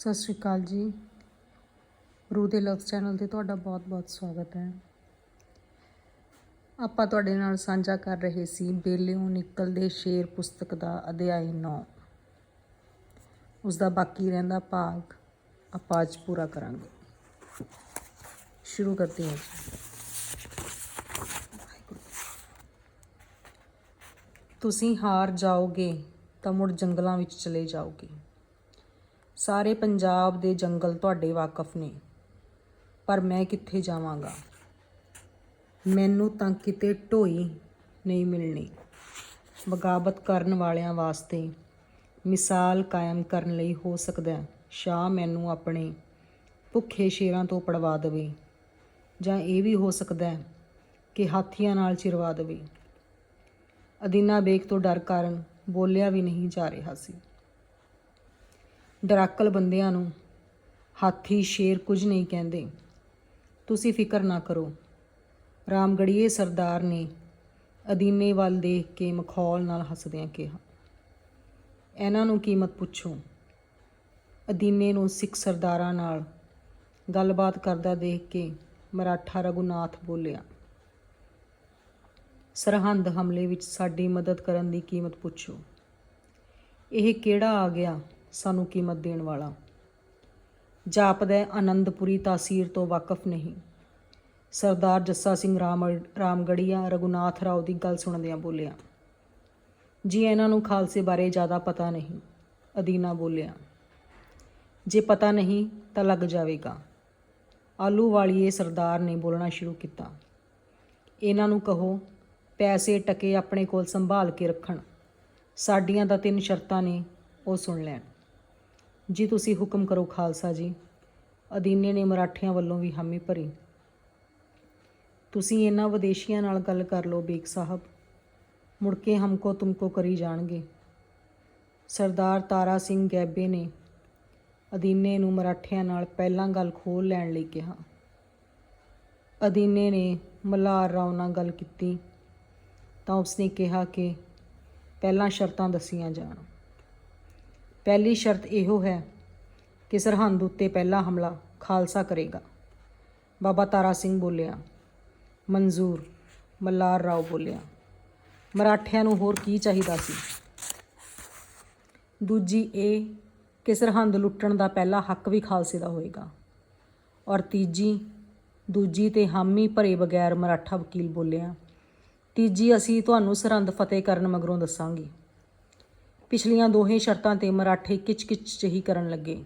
ਸਤਿ ਸ਼੍ਰੀ ਅਕਾਲ ਜੀ। ਰੂ ਦੇ ਲਵਸ ਚੈਨਲ ਤੇ ਤੁਹਾਡਾ ਬਹੁਤ-ਬਹੁਤ ਸਵਾਗਤ ਹੈ। ਆਪਾਂ ਤੁਹਾਡੇ ਨਾਲ ਸਾਂਝਾ ਕਰ ਰਹੇ ਸੀ ਬੇਲਿਓਂ ਨਿਕਲਦੇ ਸ਼ੇਰ ਪੁਸਤਕ ਦਾ ਅਧਿਆਇ 9 ਉਸ ਦਾ ਬਾਕੀ ਰਹਿੰਦਾ ਭਾਗ ਆਪਾਂ ਅੱਜ ਪੂਰਾ ਕਰਾਂਗੇ। ਸ਼ੁਰੂ ਕਰਦੇ ਹਾਂ ਤੁਸੀਂ ਹਾਰ ਜਾਓਗੇ ਤਾਂ ਮੁੜ ਜੰਗਲਾਂ ਵਿੱਚ ਚਲੇ ਜਾਓਗੇ। ਸਾਰੇ ਪੰਜਾਬ ਦੇ ਜੰਗਲ ਤੁਹਾਡੇ ਵਾਕਫ ਨੇ, ਪਰ ਮੈਂ ਕਿੱਥੇ ਜਾਵਾਂਗਾ? ਮੈਨੂੰ ਤਾਂ ਕਿਤੇ ਢੋਈ ਨਹੀਂ ਮਿਲਣੀ। ਬਗਾਵਤ ਕਰਨ ਵਾਲਿਆਂ ਵਾਸਤੇ ਮਿਸਾਲ ਕਾਇਮ ਕਰਨ ਲਈ ਹੋ ਸਕਦਾ ਸ਼ਾਹ ਮੈਨੂੰ ਆਪਣੇ ਭੁੱਖੇ ਸ਼ੇਰਾਂ ਤੋਂ ਪੜਵਾ ਦੇਵੇ, ਜਾਂ ਇਹ ਵੀ ਹੋ ਸਕਦਾ ਕਿ ਹਾਥੀਆਂ ਨਾਲ ਚਿਰਵਾ ਦੇਵੇ। ਅਦੀਨਾ ਬੇਗ ਤੋਂ ਡਰ ਕਾਰਨ ਬੋਲਿਆ ਵੀ ਨਹੀਂ ਜਾ ਰਿਹਾ ਸੀ। ਡਰਾਕਲ ਬੰਦਿਆਂ ਨੂੰ ਹਾਥੀ ਸ਼ੇਰ ਕੁਝ ਨਹੀਂ ਕਹਿੰਦੇ। ਤੁਸੀਂ ਫਿਕਰ ਨਾ ਕਰੋ। ਰਾਮਗੜੀਏ ਸਰਦਾਰ ਨੇ ਅਦੀਨੇ ਵੱਲ ਦੇਖ ਕੇ ਮਖੌਲ ਨਾਲ ਹੱਸਦਿਆਂ ਕਿਹਾ, ਇਹਨਾਂ ਨੂੰ ਕੀਮਤ ਪੁੱਛੋ? ਅਦੀਨੇ ਨੂੰ ਸਿੱਖ ਸਰਦਾਰਾਂ ਨਾਲ ਗੱਲਬਾਤ ਕਰਦਾ ਦੇਖ ਕੇ ਮਰਾਠਾ ਰਘੁਨਾਥ ਬੋਲਿਆ, ਸਰਹੰਦ ਹਮਲੇ ਵਿੱਚ ਸਾਡੀ ਮਦਦ ਕਰਨ ਦੀ ਕੀਮਤ ਪੁੱਛੋ? ਇਹ ਕਿਹੜਾ ਆ ਗਿਆ ਸਾਨੂੰ ਕੀਮਤ ਦੇਣ ਵਾਲਾ। ਜਾਪਦਾ ਆਨੰਦਪੁਰੀ ਤਾਸੀਰ ਤੋਂ ਵਾਕਫ ਨਹੀਂ। ਸਰਦਾਰ ਜੱਸਾ ਸਿੰਘ ਰਾਮ ਰਾਮਗੜੀਆ ਰਘੁਨਾਥ ਰਾਓ ਦੀ ਗੱਲ ਸੁਣਦਿਆਂ ਬੋਲਿਆ, ਜੀ, ਇਹਨਾਂ ਨੂੰ ਖਾਲਸੇ ਬਾਰੇ ਜ਼ਿਆਦਾ ਪਤਾ ਨਹੀਂ। ਅਦੀਨਾ ਬੋਲਿਆ, ਜੇ ਪਤਾ ਨਹੀਂ ਤਾਂ ਲੱਗ ਜਾਵੇਗਾ। ਆਲੂ ਵਾਲੀਏ ਸਰਦਾਰ ਨੇ ਬੋਲਣਾ ਸ਼ੁਰੂ ਕੀਤਾ, ਇਹਨਾਂ ਨੂੰ ਕਹੋ, ਪੈਸੇ ਟਕੇ ਆਪਣੇ ਕੋਲ ਸੰਭਾਲ ਕੇ ਰੱਖਣ। ਸਾਡੀਆਂ ਦਾ ਤਿੰਨ ਸ਼ਰਤਾਂ ਨੇ, ਉਹ ਸੁਣ ਲੈਣ। ਜੀ ਤੁਸੀਂ ਹੁਕਮ ਕਰੋ ਖਾਲਸਾ ਜੀ। ਅਦੀਨੇ ਨੇ ਮਰਾਠਿਆਂ ਵੱਲੋਂ ਵੀ ਹਾਮੀ ਭਰੀ। ਤੁਸੀਂ ਇਹਨਾਂ ਵਿਦੇਸ਼ੀਆਂ ਨਾਲ ਗੱਲ ਕਰ ਲਓ ਬੇਗ ਸਾਹਿਬ। ਮੁੜ ਕੇ ਹਮਕੋ ਤੁਮਕੋ ਕਰੀ ਜਾਣਗੇ। ਸਰਦਾਰ ਤਾਰਾ ਸਿੰਘ ਗੈਬੇ ਨੇ ਅਦੀਨੇ ਨੂੰ ਮਰਾਠਿਆਂ ਨਾਲ ਪਹਿਲਾਂ ਗੱਲ ਖੋਲ ਲੈਣ ਲਈ ਕਿਹਾ। ਅਦੀਨੇ ਨੇ ਮਲਾਰ ਰਾਓ ਨਾਲ ਗੱਲ ਕੀਤੀ ਤਾਂ ਉਸਨੇ ਕਿਹਾ ਕਿ ਪਹਿਲਾਂ ਸ਼ਰਤਾਂ ਦੱਸੀਆਂ ਜਾਣ। ਪਹਿਲੀ ਸ਼ਰਤ ਇਹੋ ਹੈ ਕਿ ਸਰਹੰਦ ਉੱਤੇ ਪਹਿਲਾ ਹਮਲਾ ਖਾਲਸਾ ਕਰੇਗਾ। ਬਾਬਾ ਤਾਰਾ ਸਿੰਘ ਬੋਲਿਆ, ਮਨਜ਼ੂਰ ਮੱਲਾਰ ਰਾਓ ਬੋਲਿਆ, ਮਰਾਠਿਆਂ ਨੂੰ ਹੋਰ ਕੀ ਚਾਹੀਦਾ ਸੀ? ਦੂਜੀ ਇਹ ਕਿ ਸਰਹੰਦ ਲੁੱਟਣ ਦਾ ਪਹਿਲਾ ਹੱਕ ਵੀ ਖਾਲਸੇ ਦਾ ਹੋਏਗਾ ਔਰ ਤੀਜੀ, ਦੂਜੀ ਤੇ ਹਾਮੀ ਭਰੇ ਬਗੈਰ ਮਰਾਠਾ ਵਕੀਲ ਬੋਲਿਆ, ਤੀਜੀ ਅਸੀਂ ਤੁਹਾਨੂੰ ਸਰਹੰਦ ਫਤਿਹ ਕਰਨ ਮਗਰੋਂ ਦੱਸਾਂਗੇ। ਪਿਛਲੀਆਂ ਦੋਹੇ ਸ਼ਰਤਾਂ ਤੇ ਮਰਾਠੇ ਕਿਚ-ਕਿਚ ਜਿਹੀ ਕਰਨ ਲੱਗੇ।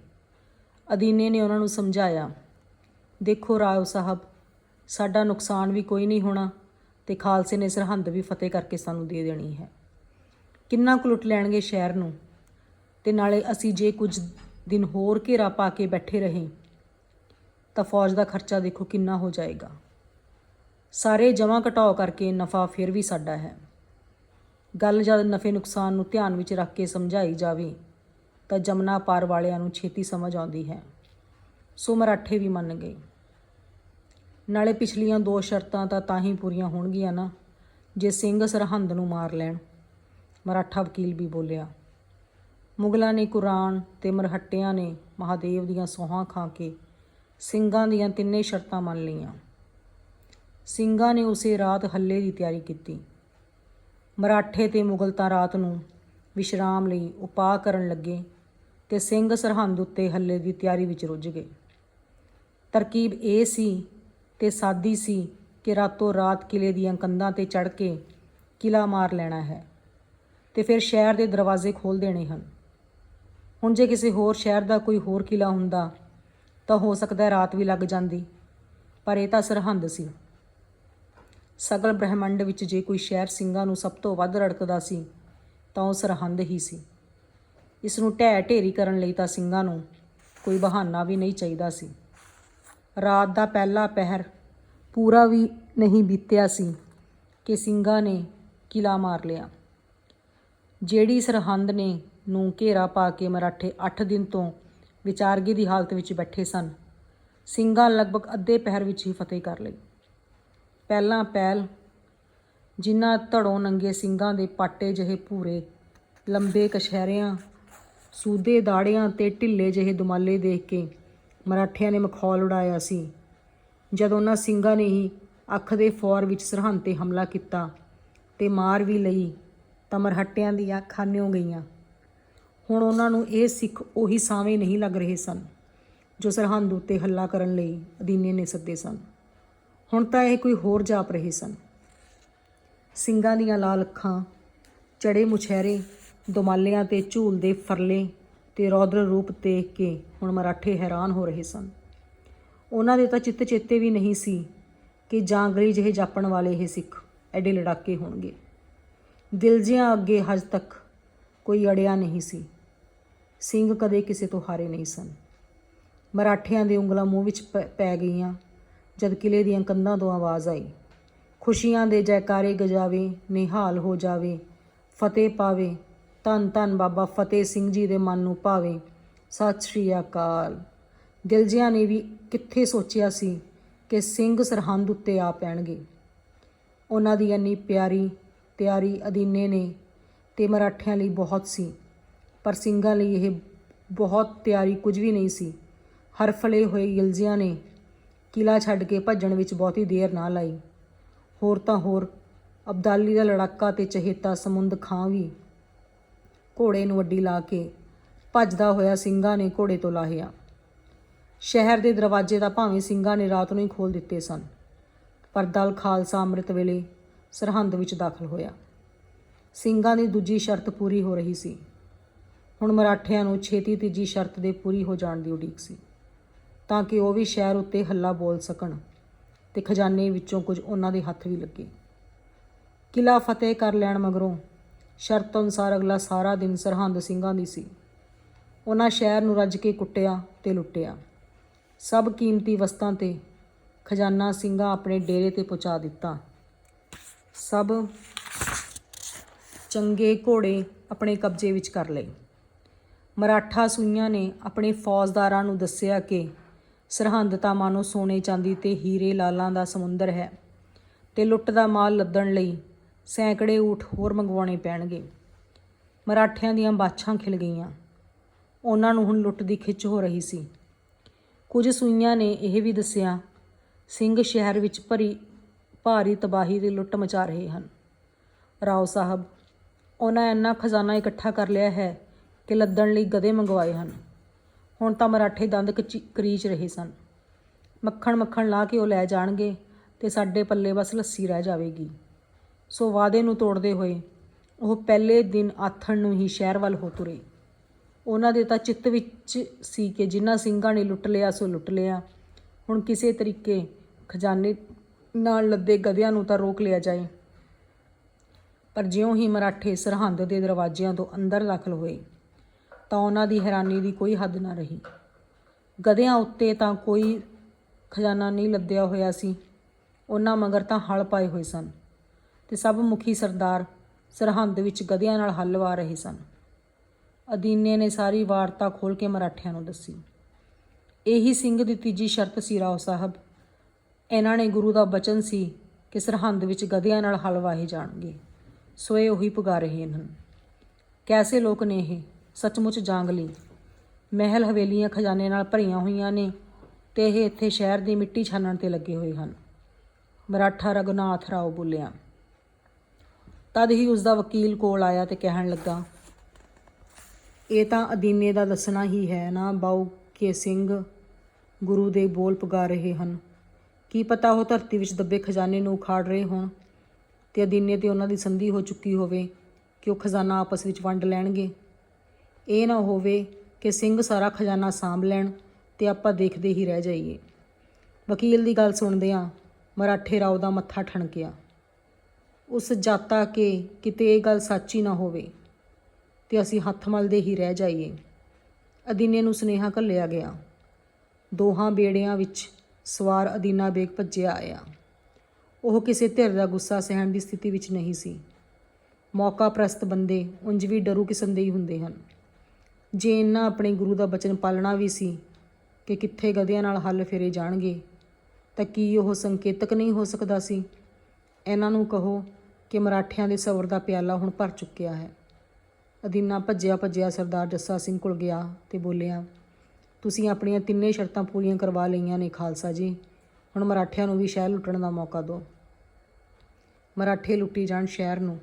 ਅਦੀਨੇ ਨੇ ਉਹਨਾਂ ਨੂੰ ਸਮਝਾਇਆ, ਦੇਖੋ ਰਾਓ ਸਾਹਿਬ, ਸਾਡਾ ਨੁਕਸਾਨ ਵੀ ਕੋਈ ਨਹੀਂ ਹੋਣਾ ਤੇ ਖਾਲਸੇ ਨੇ ਸਰਹੰਦ ਵੀ ਫਤਿਹ ਕਰਕੇ ਸਾਨੂੰ ਦੇ ਦੇਣੀ ਹੈ। ਕਿੰਨਾ ਕੁ ਲੁੱਟ ਲੈਣਗੇ ਸ਼ਹਿਰ ਨੂੰ ਤੇ ਨਾਲੇ ਅਸੀਂ ਜੇ ਕੁਝ ਦਿਨ ਹੋਰ ਘੇਰਾ ਪਾ ਕੇ ਬੈਠੇ ਰਹੇ ਤਾਂ ਫੌਜ ਦਾ ਖਰਚਾ ਦੇਖੋ ਕਿੰਨਾ ਹੋ ਜਾਏਗਾ। ਸਾਰੇ ਜਮ੍ਹਾਂ ਘਟਾਓ ਕਰਕੇ ਨਫਾ ਫਿਰ ਵੀ ਸਾਡਾ ਹੈ। ਗੱਲ ਜਦ ਨਫੇ ਨੁਕਸਾਨ ਨੂੰ ਧਿਆਨ ਵਿੱਚ ਰੱਖ ਕੇ ਸਮਝਾਈ ਜਾਵੇ, ਤਾਂ ਜਮਨਾ ਪਾਰ ਵਾਲਿਆਂ ਨੂੰ ਛੇਤੀ ਸਮਝ ਆਉਂਦੀ ਹੈ। ਸੋ ਮਰਾਠੇ ਵੀ ਮੰਨ ਗਏ। ਨਾਲੇ ਪਿਛਲੀਆਂ ਦੋ ਸ਼ਰਤਾਂ ਤਾਂ ਤਾਂ ਹੀ ਪੂਰੀਆਂ ਹੋਣਗੀਆਂ ਨਾ, ਜੇ ਸਿੰਘ ਸਰਹੰਦ ਨੂੰ ਮਾਰ ਲੈਣ। ਮਰਾਠਾ ਵਕੀਲ ਵੀ ਬੋਲਿਆ, ਮੁਗਲਾਂ ਨੇ ਕੁਰਾਨ ਤੇ ਮਰਹੱਟਿਆਂ ਨੇ ਮਹਾਦੇਵ ਦੀਆਂ ਸੋਹਾਂ ਖਾ ਕੇ ਸਿੰਘਾਂ ਦੀਆਂ ਤਿੰਨੇ ਸ਼ਰਤਾਂ ਮੰਨ ਲਈਆਂ। ਸਿੰਘਾਂ ਨੇ ਉਸੇ ਰਾਤ ਹੱਲੇ ਦੀ ਤਿਆਰੀ ਕੀਤੀ। ਮਰਾਠੇ ਤੇ ਮੁਗਲ ਤਾਂ ਰਾਤ ਨੂੰ ਵਿਸ਼ਰਾਮ ਲਈ ਉਪਾਅ ਕਰਨ ਲੱਗੇ ਤੇ ਸਿੰਘ ਸਰਹੰਦ ਉੱਤੇ ਹੱਲੇ ਦੀ ਤਿਆਰੀ ਵਿੱਚ ਰੁੱਝ ਗਏ। ਤਰਕੀਬ ਇਹ ਸੀ ਤੇ ਸਾਦੀ ਸੀ ਕਿ ਰਾਤੋਂ ਰਾਤ ਕਿਲੇ ਦੀਆਂ ਕੰਧਾਂ ਤੇ ਚੜ੍ਹ ਕੇ ਕਿਲਾ ਮਾਰ ਲੈਣਾ ਹੈ ਤੇ ਫਿਰ ਸ਼ਹਿਰ ਦੇ ਦਰਵਾਜ਼ੇ ਖੋਲ ਦੇਣੇ ਹਨ। ਹੁਣ ਜੇ ਕਿਸੇ ਹੋਰ ਸ਼ਹਿਰ ਦਾ ਕੋਈ ਹੋਰ ਕਿਲਾ ਹੁੰਦਾ ਤਾਂ ਹੋ ਸਕਦਾ ਰਾਤ ਵੀ ਲੱਗ ਜਾਂਦੀ, ਪਰ ਇਹ ਤਾਂ ਸਰਹੰਦ ਸੀ। ਸਗਲ ਬ੍ਰਹਿਮੰਡ ਵਿੱਚ ਜੇ ਕੋਈ ਸ਼ਹਿਰ ਸਿੰਘਾਂ ਨੂੰ ਸਭ ਤੋਂ ਵੱਧ ਰੜਕਦਾ ਸੀ, ਤਾਂ ਉਹ ਸਰਹੰਦ ਹੀ ਸੀ। ਇਸ ਨੂੰ ਢਹਿ ਢੇਰੀ ਕਰਨ ਲਈ ਤਾਂ ਸਿੰਘਾਂ ਨੂੰ ਕੋਈ ਬਹਾਨਾ ਵੀ ਨਹੀਂ ਚਾਹੀਦਾ ਸੀ। ਰਾਤ ਦਾ ਪਹਿਲਾ ਪਹਿਰ ਪੂਰਾ ਵੀ ਨਹੀਂ ਬੀਤਿਆ ਸੀ ਕਿ ਸਿੰਘਾਂ ਨੇ ਕਿਲਾ ਮਾਰ ਲਿਆ। ਜਿਹੜੀ ਸਰਹੰਦ ਨੇ ਨੂੰ ਘੇਰਾ ਪਾ ਕੇ ਮਰਾਠੇ 8 ਦਿਨ ਤੋਂ ਵਿਚਾਰਗੀ ਦੀ ਹਾਲਤ ਵਿੱਚ ਬੈਠੇ ਸਨ, ਸਿੰਘਾਂ ਲਗਭਗ ਅੱਧੇ ਪਹਿਰ ਵਿੱਚ ਹੀ ਫਤਿਹ ਕਰ ਲਈ। ਪਹਿਲਾਂ ਪਹਿਲ, ਜਿਨ੍ਹਾਂ ਧੜੋਂ ਨੰਗੇ ਸਿੰਘਾਂ ਦੇ ਪਾਟੇ ਜਿਹੇ ਭੂਰੇ, ਲੰਬੇ ਕਛਹਿਰਿਆਂ, ਸੂਦੇ ਦਾੜਿਆਂ ਤੇ ਢਿੱਲੇ ਜਿਹੇ ਦੁਮਾਲੇ ਦੇਖ ਕੇ ਮਰਾਠਿਆਂ ਨੇ ਮਖੌਲ ਉਡਾਇਆ ਸੀ। ਜਦ ਉਹਨਾਂ ਸਿੰਘਾਂ ਨੇ ਹੀ ਅੱਖ ਦੇ ਫੌਰ ਵਿੱਚ ਸਰਹੰਦ ਤੇ ਹਮਲਾ ਕੀਤਾ ਤੇ ਮਾਰ ਵੀ ਲਈ, ਤਾਂ ਮਰਹੱਟਿਆਂ ਦੀਆਂ ਖਾਨਿਓ ਗਈਆਂ। ਹੁਣ ਉਹਨਾਂ ਨੂੰ ਇਹ ਸਿੱਖ ਉਹੀ ਸਾਵੇਂ ਨਹੀਂ ਲੱਗ ਰਹੇ ਸਨ, ਜੋ ਸਰਹੰਦ ਉੱਤੇ ਹੱਲਾ ਕਰਨ ਲਈ ਅਦੀਨੇ ਨੇ ਸੱਦੇ ਸਨ। ਹੁਣ ਤਾਂ ਇਹ ਕੋਈ ਹੋਰ ਜਾਪ ਰਹੇ ਸਨ। ਸਿੰਘਾਂ ਦੀਆਂ ਲਾਲ ਅੱਖਾਂ, ਚੜੇ ਮੁਛਹਿਰੇ, ਦੁਮਾਲਿਆਂ ਤੇ ਝੂਲਦੇ ਫਰਲੇ ਤੇ ਰੌਦਰ ਰੂਪ ਦੇਖ ਕੇ ਹੁਣ ਮਰਾਠੇ ਹੈਰਾਨ ਹੋ ਰਹੇ ਸਨ। ਉਹਨਾਂ ਦੇ ਤਾਂ ਚਿੱਤ ਚੇਤੇ ਵੀ ਨਹੀਂ ਸੀ ਕਿ ਜਾਂਗਲੀ ਜਿਹੇ ਜਾਪਣ ਵਾਲੇ ਇਹ ਸਿੱਖ ਐਡੇ ਲੜਾਕੇ ਹੋਣਗੇ। ਦਿਲ ਜਿਆਂ ਅੱਗੇ ਹਜ ਤੱਕ ਕੋਈ ਅੜਿਆ ਨਹੀਂ ਸੀ। ਸਿੰਘ ਕਦੇ ਕਿਸੇ ਤੋਂ ਹਾਰੇ ਨਹੀਂ ਸਨ। ਮਰਾਠਿਆਂ ਦੇ ਉਂਗਲਾਂ ਮੂੰਹ ਵਿੱਚ ਪ- ਪੈ ਗਈਆਂ ਜਦ ਕਿਲੇ ਦੀਆਂ ਕੰਧਾਂ ਤੋਂ ਆਵਾਜ਼ ਆਈ। ਖੁਸ਼ੀਆਂ ਦੇ ਜੈਕਾਰੇ ਗਜਾਵੇ, ਨਿਹਾਲ ਹੋ ਜਾਵੇ, ਫਤਿਹ ਪਾਵੇ, ਧੰਨ ਧੰਨ ਬਾਬਾ ਫਤਿਹ ਸਿੰਘ ਜੀ ਦੇ ਮਨ ਨੂੰ ਭਾਵੇ। ਸਤਿ ਸ਼੍ਰੀ ਅਕਾਲ। ਦਿਲਜਿਆਂ ਨੇ ਵੀ ਕਿੱਥੇ ਸੋਚਿਆ ਸੀ ਕਿ ਸਿੰਘ ਸਰਹੰਦ ਉੱਤੇ ਆ ਪੈਣਗੇ। ਉਹਨਾਂ ਦੀ ਇੰਨੀ ਪਿਆਰੀ, ਤਿਆਰੀ ਅਧੀਨੇ ਨੇ ਤੇ ਮਰਾਠਿਆਂ ਲਈ ਬਹੁਤ ਸੀ, ਪਰ ਸਿੰਘਾਂ ਲਈ ਇਹ ਬਹੁਤ ਤਿਆਰੀ ਕੁਝ ਵੀ ਨਹੀਂ ਸੀ। ਹਰਫਲੇ ਹੋਏ ਗਿਲਜਿਆਂ ਨੇ ਕਿਲਾ ਛੱਡ ਕੇ ਭੱਜਣ ਵਿੱਚ ਬਹੁਤੀ ਦੇਰ ਨਾ ਲਾਈ। ਹੋਰ ਤਾਂ ਹੋਰ, ਅਬਦਾਲੀ ਦਾ ਲੜਾਕਾ ਤੇ ਚਹੇਤਾ ਸਮੁੰਦ ਖਾਂ ਵੀ ਘੋੜੇ ਨੂੰ ਅੱਡੀ ਲਾ ਕੇ ਭੱਜਦਾ ਹੋਇਆ ਸਿੰਘਾਂ ਨੇ ਘੋੜੇ ਤੋਂ ਲਾਹਿਆ। ਸ਼ਹਿਰ ਦੇ ਦਰਵਾਜ਼ੇ ਤਾਂ ਭਾਵੇਂ ਸਿੰਘਾਂ ਨੇ ਰਾਤ ਨੂੰ ਹੀ ਖੋਲ ਦਿੱਤੇ ਸਨ, ਪਰ ਦਲ ਖਾਲਸਾ ਅੰਮ੍ਰਿਤ ਵੇਲੇ ਸਰਹੰਦ ਵਿੱਚ ਦਾਖਲ ਹੋਇਆ। ਸਿੰਘਾਂ ਦੀ ਦੂਜੀ ਸ਼ਰਤ ਪੂਰੀ ਹੋ ਰਹੀ ਸੀ। ਹੁਣ ਮਰਾਠਿਆਂ ਨੂੰ ਛੇਤੀ ਤੀਜੀ ਸ਼ਰਤ ਦੇ ਪੂਰੀ ਹੋ ਜਾਣ ਦੀ ਉਡੀਕ ਸੀ। ਤਾਂ ਕਿ ਉਹ ਵੀ ਸ਼ਹਿਰ ਉੱਤੇ ਹੱਲਾ ਬੋਲ ਸਕਣ ਤੇ ਖਜ਼ਾਨੇ ਵਿੱਚੋਂ ਕੁਝ ਉਹਨਾਂ ਦੇ ਹੱਥ ਵੀ ਲੱਗੇ। ਕਿਲਾ ਫਤਿਹ ਕਰ ਲੈਣ ਮਗਰੋਂ ਸ਼ਰਤ ਅਨੁਸਾਰ ਅਗਲਾ ਸਾਰਾ ਦਿਨ ਸਰਹੰਦ ਸਿੰਘਾਂ ਦੀ ਸੀ। ਉਹਨਾਂ ਸ਼ਹਿਰ ਨੂੰ ਰੱਜ ਕੇ ਕੁੱਟਿਆ ਤੇ ਲੁੱਟਿਆ। ਸਭ ਕੀਮਤੀ ਵਸਤਾਂ ਤੇ ਖਜ਼ਾਨਾ ਸਿੰਘਾਂ ਆਪਣੇ ਡੇਰੇ ਤੇ ਪਹੁੰਚਾ ਦਿੱਤਾ। ਸਭ ਚੰਗੇ ਘੋੜੇ ਆਪਣੇ ਕਬਜ਼ੇ ਵਿੱਚ ਕਰ ਲਏ। ਮਰਾਠਾ ਸੂਈਆਂ ਨੇ ਆਪਣੇ ਫੌਜਦਾਰਾਂ ਨੂੰ ਦੱਸਿਆ ਕਿ ਸਰਹੰਦ ਤਾਂ ਮਾਨੋ ਸੋਨੇ ਚਾਂਦੀ ਤੇ ਹੀਰੇ ਲਾਲਾਂ ਦਾ ਸਮੁੰਦਰ ਹੈ ਤੇ ਲੁੱਟ ਦਾ ਮਾਲ ਲੱਦਣ ਲਈ ਸੈਂਕੜੇ ਊਠ ਹੋਰ ਮੰਗਵਾਉਣੇ ਪੈਣਗੇ। ਮਰਾਠਿਆਂ ਦੀਆਂ ਬਾਛਾਂ ਖਿਲ ਗਈਆਂ। ਉਹਨਾਂ ਨੂੰ ਹੁਣ ਲੁੱਟ ਦੀ ਖਿੱਚ ਹੋ ਰਹੀ ਸੀ। ਕੁਝ ਸੂਈਆਂ ਨੇ ਇਹ ਵੀ ਦੱਸਿਆ, ਸਿੰਘ ਸ਼ਹਿਰ ਵਿੱਚ ਭਰੀ ਭਾਰੀ ਤਬਾਹੀ ਦੀ ਲੁੱਟ ਮਚਾ ਰਹੇ ਹਨ। ਰਾਓ ਸਾਹਿਬ, ਉਹਨਾਂ ਇੰਨਾ ਖਜ਼ਾਨਾ ਇਕੱਠਾ ਕਰ ਲਿਆ ਹੈ ਕਿ ਲੱਦਣ ਲਈ ਗਧੇ ਮੰਗਵਾਏ ਹਨ। ਹੁਣ ਤਾਂ ਮਰਾਠੇ ਦੰਦ ਕਚੀ- ਕਰੀਚ ਰਹੇ ਸਨ। ਮੱਖਣ ਮੱਖਣ ਲਾ ਕੇ ਉਹ ਲੈ ਜਾਣਗੇ ਤੇ ਸਾਡੇ ਪੱਲੇ ਬਸ ਲੱਸੀ ਰਹਿ ਜਾਵੇਗੀ। ਸੋ ਵਾਅਦੇ ਨੂੰ ਤੋੜਦੇ ਹੋਏ ਉਹ ਪਹਿਲੇ ਦਿਨ ਆਥਣ ਨੂੰ ਹੀ ਸ਼ਹਿਰ ਵੱਲ ਹੋ ਤੁਰੇ। ਉਹਨਾਂ ਦੇ ਤਾਂ ਚਿੱਤ ਵਿੱਚ ਸੀ ਕਿ ਜਿਨ੍ਹਾਂ ਸਿੰਘਾਂ ਨੇ ਲੁੱਟ ਲਿਆ ਸੋ ਲੁੱਟ ਲਿਆ। ਹੁਣ ਕਿਸੇ ਤਰੀਕੇ ਖਜ਼ਾਨੇ ਨਾਲ ਲੱਦੇ ਗਧਿਆਂ ਨੂੰ ਤਾਂ ਰੋਕ ਲਿਆ ਜਾਏ। ਪਰ ਜਿਉਂ ਹੀ ਮਰਾਠੇ ਸਰਹੰਦ ਦੇ ਦਰਵਾਜ਼ਿਆਂ ਤੋਂ ਅੰਦਰ ਦਾਖਲ ਹੋਏ ਤਾਂ ਉਹਨਾਂ ਦੀ ਹੈਰਾਨੀ ਦੀ ਕੋਈ ਹੱਦ ਨਾ ਰਹੀ। ਗਧਿਆਂ ਉੱਤੇ ਤਾਂ ਕੋਈ ਖਜ਼ਾਨਾ ਨਹੀਂ ਲੱਦਿਆ ਹੋਇਆ ਸੀ। ਉਹਨਾਂ ਮਗਰ ਤਾਂ ਹਲ ਪਾਏ ਹੋਏ ਸਨ ਤੇ ਸਭ ਮੁਖੀ ਸਰਦਾਰ ਸਰਹੰਦ ਵਿੱਚ ਗਧਿਆਂ ਨਾਲ ਹੱਲ ਵਾ ਰਹੇ ਸਨ। ਅਦੀਨੇ ਨੇ ਸਾਰੀ ਵਾਰਤਾ ਖੋਲ ਕੇ ਮਰਾਠਿਆਂ ਨੂੰ ਦੱਸੀ। ਇਹੀ ਸਿੰਘ ਦੀ ਤੀਜੀ ਸ਼ਰਤ ਸੀ ਰਾਓ ਸਾਹਿਬ। ਇਹਨਾਂ ਨੇ ਗੁਰੂ ਦਾ ਬਚਨ ਸੀ ਕਿ ਸਰਹੰਦ ਵਿੱਚ ਗਧਿਆਂ ਨਾਲ ਹਲ ਵਾਹੇ ਜਾਣਗੇ। ਸੋ ਇਹ ਉਹੀ ਪੁਗਾ ਰਹੇ ਹਨ। ਕੈਸੇ ਲੋਕ ਨੇ ਇਹ? ਸੱਚਮੁੱਚ ਜਾਂਗਲੀ ਮਹਿਲ ਹਵੇਲੀਆਂ ਖਜ਼ਾਨੇ ਨਾਲ ਭਰੀਆਂ ਹੋਈਆਂ ਨੇ ਤੇ ਇਹ ਇੱਥੇ ਸ਼ਹਿਰ ਦੀ ਮਿੱਟੀ ਛਾਨਣ ਤੇ ਲੱਗੇ ਹੋਏ ਹਨ। ਮਰਾਠਾ ਰਘੁਨਾਥ ਰਾਓ ਬੋਲਿਆ, ਤਦ ਹੀ ਉਸ ਦਾ ਵਕੀਲ ਕੋਲ ਆਇਆ ਤੇ ਕਹਿਣ ਲੱਗਾ, ਇਹ ਤਾਂ ਅਦੀਨੇ ਦਾ ਦੱਸਣਾ ਹੀ ਹੈ ਨਾ ਬਾਉ ਕੇ ਸਿੰਘ ਗੁਰੂ ਦੇ ਬੋਲ ਪੁਗਾ ਰਹੇ ਹਨ। ਕੀ ਪਤਾ ਉਹ ਧਰਤੀ ਵਿੱਚ ਦੱਬੇ ਖਜ਼ਾਨੇ ਨੂੰ ਉਖਾੜ ਰਹੇ ਹੋਣ ਤੇ ਅਦੀਨੇ ਤੇ ਉਹਨਾਂ ਦੀ ਸੰਧੀ ਹੋ ਚੁੱਕੀ ਹੋਵੇ ਕਿ ਉਹ ਖਜ਼ਾਨਾ ਆਪਸ ਵਿੱਚ ਵੰਡ ਲੈਣਗੇ। ਇਹ ਨਾ ਹੋਵੇ ਕਿ ਸਿੰਘ ਸਾਰਾ ਖਜ਼ਾਨਾ ਸਾਂਭ ਲੈਣ ਤੇ ਆਪਾਂ ਦੇਖਦੇ ਹੀ ਰਹਿ ਜਾਈਏ। ਵਕੀਲ ਦੀ ਗੱਲ ਸੁਣਦਿਆਂ ਮਰਾਠੇ ਰਾਓ ਦਾ ਮੱਥਾ ਠਣਕਿਆ। ਉਸ ਜਾਤਾ ਕਿ ਕਿਤੇ ਇਹ ਗੱਲ ਸੱਚੀ ਨਾ ਹੋਵੇ ਤੇ ਅਸੀਂ ਹੱਥ ਮਲਦੇ ਹੀ ਰਹਿ ਜਾਈਏ। ਅਦੀਨੇ ਨੂੰ ਸੁਨੇਹਾ ਘੱਲਿਆ ਗਿਆ। ਦੋਹਾਂ ਬੇੜਿਆਂ ਵਿੱਚ ਸਵਾਰ ਅਦੀਨਾ ਬੇਗ ਭੱਜਿਆ ਆਇਆ। ਉਹ ਕਿਸੇ ਧਿਰ ਦਾ ਗੁੱਸਾ ਸਹਿਣ ਦੀ ਸਥਿਤੀ ਵਿੱਚ ਨਹੀਂ ਸੀ। ਮੌਕਾ ਪ੍ਰਸਤ ਬੰਦੇ ਉਂਝ ਵੀ ਡਰੂ ਕਿਸਮ ਦੇ ਹੀ ਹੁੰਦੇ ਹਨ। ਜੇ ਇਹਨਾਂ ਆਪਣੇ ਗੁਰੂ ਦਾ ਬਚਨ ਪਾਲਣਾ ਵੀ ਸੀ ਕਿ ਕਿੱਥੇ ਗਧਿਆਂ ਨਾਲ ਹੱਲ ਫੇਰੇ ਜਾਣਗੇ, ਤਾਂ ਕੀ ਉਹ ਸੰਕੇਤਕ ਨਹੀਂ ਹੋ ਸਕਦਾ ਸੀ? ਇਹਨਾਂ ਨੂੰ ਕਹੋ ਕਿ ਮਰਾਠਿਆਂ ਦੇ ਸਬਰ ਦਾ ਪਿਆਲਾ ਹੁਣ ਭਰ ਚੁੱਕਿਆ ਹੈ। ਅਦੀਨਾ ਭੱਜਿਆ ਭੱਜਿਆ ਸਰਦਾਰ ਜੱਸਾ ਸਿੰਘ ਕੋਲ ਗਿਆ ਤੇ ਬੋਲਿਆ, ਤੁਸੀਂ ਆਪਣੀਆਂ ਤਿੰਨੇ ਸ਼ਰਤਾਂ ਪੂਰੀਆਂ ਕਰਵਾ ਲਈਆਂ ਨੇ ਖਾਲਸਾ ਜੀ। ਹੁਣ ਮਰਾਠਿਆਂ ਨੂੰ ਵੀ ਸ਼ਹਿਰ ਲੁੱਟਣ ਦਾ ਮੌਕਾ ਦਿਓ। ਮਰਾਠੇ ਲੁੱਟੀ ਜਾਣ ਸ਼ਹਿਰ ਨੂੰ।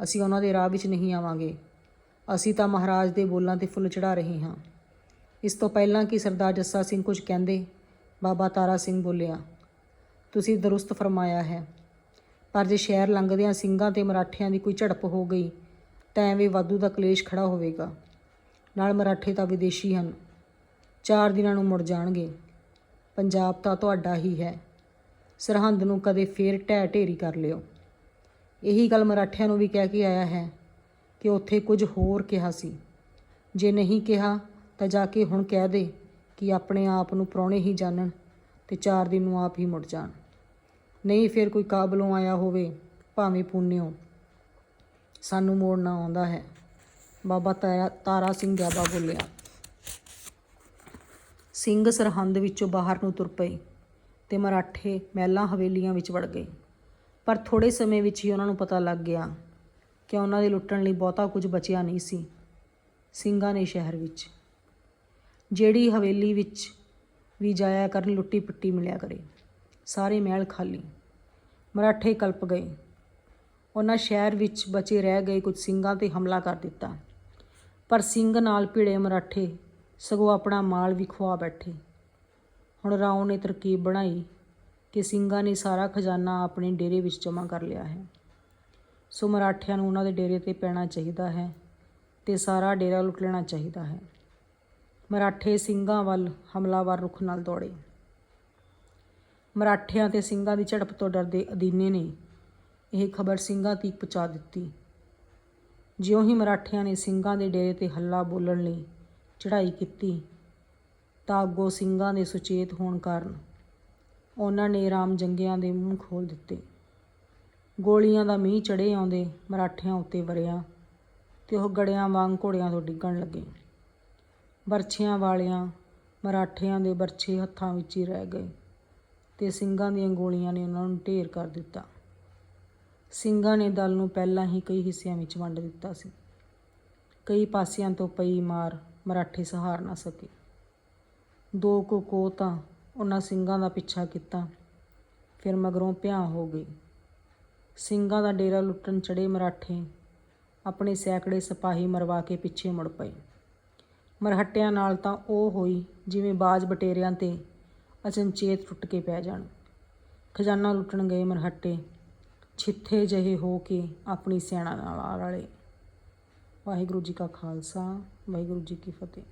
ਅਸੀਂ ਉਹਨਾਂ ਦੇ ਰਾਹ ਵਿੱਚ ਨਹੀਂ ਆਵਾਂਗੇ। ਅਸੀਂ ਤਾਂ ਮਹਾਰਾਜ ਦੇ ਬੋਲਾਂ ਤੇ ਫੁੱਲ ਚੜਾ ਰਹੇ ਹਾਂ। ਇਸ ਤੋਂ ਪਹਿਲਾਂ ਕਿ ਸਰਦਾਰ ਜੱਸਾ ਸਿੰਘ ਕੁਝ ਕਹਿੰਦੇ, ਬਾਬਾ ਤਾਰਾ ਸਿੰਘ ਬੋਲਿਆ, ਤੁਸੀਂ ਦਰੁਸਤ ਫਰਮਾਇਆ ਹੈ, ਪਰ ਜੇ ਸ਼ਹਿਰ ਲੰਘਦਿਆਂ ਸਿੰਘਾਂ ਤੇ ਮਰਾਠਿਆਂ ਦੀ ਕੋਈ ਝੜਪ ਹੋ ਗਈ, ਤਾਂ ਐਵੇਂ ਵਾਧੂ ਦਾ ਕਲੇਸ਼ ਖੜਾ ਹੋਵੇਗਾ। ਨਾਲ ਮਰਾਠੇ ਤਾਂ ਵਿਦੇਸ਼ੀ ਹਨ, ਚਾਰ ਦਿਨਾਂ ਨੂੰ ਮੁੜ ਜਾਣਗੇ। ਪੰਜਾਬ ਤਾਂ ਤੁਹਾਡਾ ਹੀ ਹੈ, ਸਰਹੰਦ ਨੂੰ ਕਦੇ ਫੇਰ ਢਹਿ ਢੇਰੀ ਕਰ ਲਿਓ। ਇਹੀ ਗੱਲ ਮਰਾਠਿਆਂ ਨੂੰ ਵੀ ਕਹਿ ਕੇ ਆਇਆ ਹੈ। ਕਿ ਉੱਥੇ ਕੁਝ ਹੋਰ ਕਿਹਾ ਸੀ। ਜੇ ਨਹੀਂ ਕਿਹਾ, ਤਾਂ ਜਾ ਕੇ ਹੁਣ ਕਹਿ ਦੇ ਕਿ ਆਪਣੇ ਆਪ ਨੂੰ ਪ੍ਰਾਹੁਣੇ ਹੀ ਜਾਣਨ ਤੇ ਚਾਰ ਦਿਨ ਨੂੰ ਆਪ ਹੀ ਮੁੜ ਜਾਣ। ਨਹੀਂ ਫਿਰ ਕੋਈ ਕਾਬਲੋਂ ਆਇਆ ਹੋਵੇ, ਭਾਵੇਂ ਪੁੰਨਿਓ। ਸਾਨੂੰ ਮੋੜਨਾ ਆਉਂਦਾ ਹੈ। ਬਾਬਾ ਤਾਰਾ ਤਾਰਾ ਸਿੰਘ ਗਿਆਬਾ ਬੋਲਿਆ। ਸਿੰਘ ਸਰਹੰਦ ਵਿੱਚੋਂ ਬਾਹਰ ਨੂੰ ਤੁਰ ਪਏ ਤੇ ਮਰਾਠੇ ਮਹਿਲਾਂ ਹਵੇਲੀਆਂ ਵਿੱਚ ਵੜ ਗਏ। ਪਰ ਥੋੜੇ ਸਮੇਂ ਵਿੱਚ ਹੀ ਉਹਨਾਂ ਨੂੰ ਪਤਾ ਲੱਗ ਗਿਆ ਕਿ ਉਹਨਾਂ ਦੇ ਲੁੱਟਣ ਲਈ ਬਹੁਤਾ ਕੁਝ ਬਚਿਆ ਨਹੀਂ ਸੀ, ਸਿੰਘਾਂ ਨੇ ਸ਼ਹਿਰ ਵਿੱਚ। ਜਿਹੜੀ ਹਵੇਲੀ ਵਿੱਚ ਵੀ ਜਾਇਆ ਕਰਨ ਲੁੱਟੀ ਪਿੱਟੀ ਮਿਲਿਆ ਕਰੇ, ਸਾਰੇ ਮਹਿਲ ਖਾਲੀ, ਮਰਾਠੇ ਕਲਪ ਗਏ। ਉਹਨਾਂ ਸ਼ਹਿਰ ਵਿੱਚ ਬਚੇ ਰਹਿ ਗਏ ਕੁਝ ਸਿੰਘਾਂ ਤੇ ਹਮਲਾ ਕਰ ਦਿੱਤਾ। ਪਰ ਸਿੰਘ ਨਾਲ ਭਿੜੇ ਮਰਾਠੇ ਸਗੋਂ ਆਪਣਾ ਮਾਲ ਵੀ ਖਵਾ ਬੈਠੇ। ਹੁਣ ਰਾਓ ਨੇ ਤਰਕੀਬ ਬਣਾਈ ਕਿ ਸਿੰਘਾਂ ਨੇ ਸਾਰਾ ਖਜ਼ਾਨਾ ਆਪਣੇ ਡੇਰੇ ਵਿੱਚ ਜਮ੍ਹਾਂ ਕਰ ਲਿਆ ਹੈ। ਸੋ ਮਰਾਠਿਆਂ ਨੂੰ ਉਹਨਾਂ ਦੇ ਡੇਰੇ ਤੇ ਪੈਣਾ ਚਾਹੀਦਾ ਹੈ ਤੇ ਸਾਰਾ ਡੇਰਾ ਲੁੱਟ ਲੈਣਾ ਚਾਹੀਦਾ ਹੈ। ਮਰਾਠੇ ਸਿੰਘਾਂ ਵੱਲ ਹਮਲਾਵਰ ਰੁਖ ਨਾਲ ਦੌੜੇ। ਮਰਾਠਿਆਂ ਤੇ ਸਿੰਘਾਂ ਦੀ ਝੜਪ ਤੋਂ ਡਰਦੇ ਅਦੀਨੇ ਨੇ ਇਹ ਖਬਰ ਸਿੰਘਾਂ ਤੀਕ ਪਹੁੰਚਾ ਦਿੱਤੀ। ਜਿਉਂ ਹੀ ਮਰਾਠਿਆਂ ਨੇ ਸਿੰਘਾਂ ਦੇ ਡੇਰੇ ਤੇ ਹੱਲਾ ਬੋਲਣ ਲਈ ਚੜ੍ਹਾਈ ਕੀਤੀ, ਤਾਂ ਅੱਗੋਂ ਸਿੰਘਾਂ ਦੇ ਸੁਚੇਤ ਹੋਣ ਕਾਰਨ ਉਹਨਾਂ ਨੇ ਰਾਮ ਜੰਗਿਆਂ ਦੇ ਮੂੰਹ ਖੋਲ ਦਿੱਤੇ। ਗੋਲੀਆਂ ਦਾ ਮੀਂਹ ਚੜੇ ਆਉਂਦੇ, ਮਰਾਠਿਆਂ ਉੱਤੇ ਵਰਿਆ ਤੇ ਉਹ ਗੜਿਆਂ ਵਾਂਗ ਘੋੜਿਆਂ ਤੋਂ ਡਿੱਗਣ ਲੱਗੇ। ਬਰਛਿਆਂ ਵਾਲਿਆਂ ਮਰਾਠਿਆਂ ਦੇ ਬਰਛੇ ਹੱਥਾਂ ਵਿੱਚ ਹੀ ਰਹਿ ਗਏ ਤੇ ਸਿੰਘਾਂ ਦੀਆਂ ਗੋਲੀਆਂ ਨੇ ਉਹਨਾਂ ਨੂੰ ਢੇਰ ਕਰ ਦਿੱਤਾ। ਸਿੰਘਾਂ ਨੇ ਦਲ ਨੂੰ ਪਹਿਲਾਂ ਹੀ ਕਈ ਹਿੱਸਿਆਂ ਵਿੱਚ ਵੰਡ ਦਿੱਤਾ ਸੀ। ਕਈ ਪਾਸਿਆਂ ਤੋਂ ਪਈ ਮਾਰ ਮਰਾਠੇ ਸਹਾਰ ਨਾ ਸਕੇ। ਦੋ ਕੁ ਕੋ ਤਾਂ ਉਹਨਾਂ ਸਿੰਘਾਂ ਦਾ ਪਿੱਛਾ ਕੀਤਾ, ਫਿਰ ਮਗਰੋਂ ਭਿਆ ਹੋ ਗਈ ਸਿੰਘਾਂ ਦਾ ਡੇਰਾ ਲੁੱਟਣ ਚੜੇ ਮਰਾਠੇ। ਆਪਣੇ ਸੈਂਕੜੇ ਸਿਪਾਹੀ ਮਰਵਾ ਕੇ ਪਿੱਛੇ ਮੁੜ ਪਏ। ਮਰਹੱਟਿਆਂ ਨਾਲ ਤਾਂ ਉਹ ਹੋਈ ਜਿਵੇਂ ਬਾਜ ਬਟੇਰਿਆਂ ਤੇ ਅਚਨਚੇਤ ਟੁੱਟ ਕੇ ਪੈ ਜਾਣ। ਖਜ਼ਾਨਾ ਲੁੱਟਣ ਗਏ ਮਰਹੱਟੇ। ਛਿੱਥੇ ਜਿਹੇ ਹੋ ਕੇ ਆਪਣੀ ਸੈਨਾ ਨਾਲ ਆ ਰਲੇ। ਵਾਹਿਗੁਰੂ ਜੀ ਕਾ ਖਾਲਸਾ, ਵਾਹਿਗੁਰੂ ਜੀ ਕੀ ਫਤਿਹ।